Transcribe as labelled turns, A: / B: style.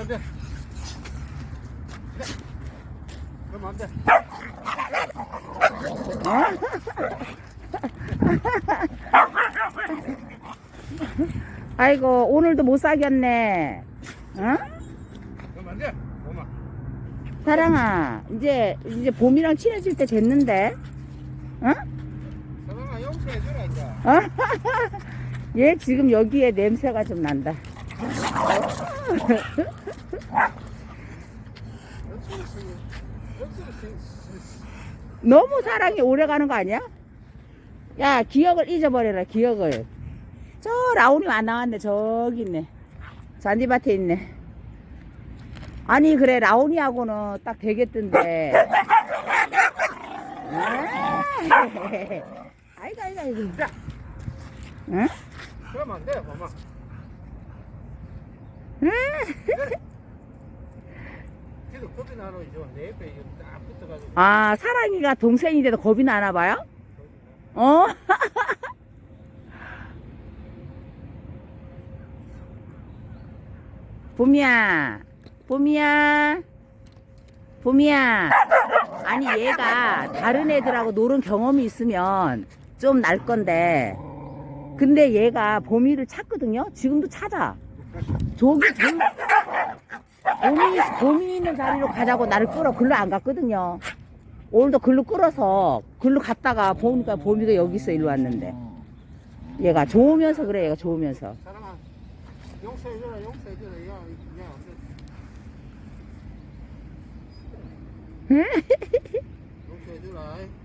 A: 안 돼, 안 돼. 네. 그러면 안 돼.
B: 아이고 오늘도 못 사귀었네. 응?
A: 그러면 안 돼. 엄마.
B: 사랑아 이제 이제 봄이랑 친해질 때 됐는데. 응?
A: 사랑아, 용서해주라, 이제.
B: 어? 얘 지금 여기에 냄새가 좀 난다.
A: 생겨.
B: 너무 사랑이 오래 가는 거 아니야? 야, 기억을 잊어버려라, 기억을. 저 라온이 안 나왔네, 저기 있네. 잔디밭에 있네. 아니, 그래, 라온이하고는 딱 되겠던데. 아, 아이고, 아이고, 아이고. 응?
A: 그러면 안 돼, 엄마.
B: 응?
A: 걔도 겁이 나노, 이제. 내 옆에 딱 붙어가지고.
B: 아, 사랑이가 동생인데도 겁이 나나 봐요? 어? 봄이야, 봄이야, 봄이야. 아니 얘가 다른 애들하고 노는 경험이 있으면 좀 날 건데, 근데 얘가 봄이를 찾거든요. 지금도 찾아. 저기 저 봄이 봄이 있는 자리로 가자고 나를 끌어 글로 안 갔거든요. 오늘도 글로 끌어서 글로 갔다가 보니까 봄이가 여기 있어 일로 왔는데 얘가 좋으면서 그래 얘가 좋으면서
A: 사랑아, 용서해줘라, 용서해줘라. 야, 야. 용서해줘라.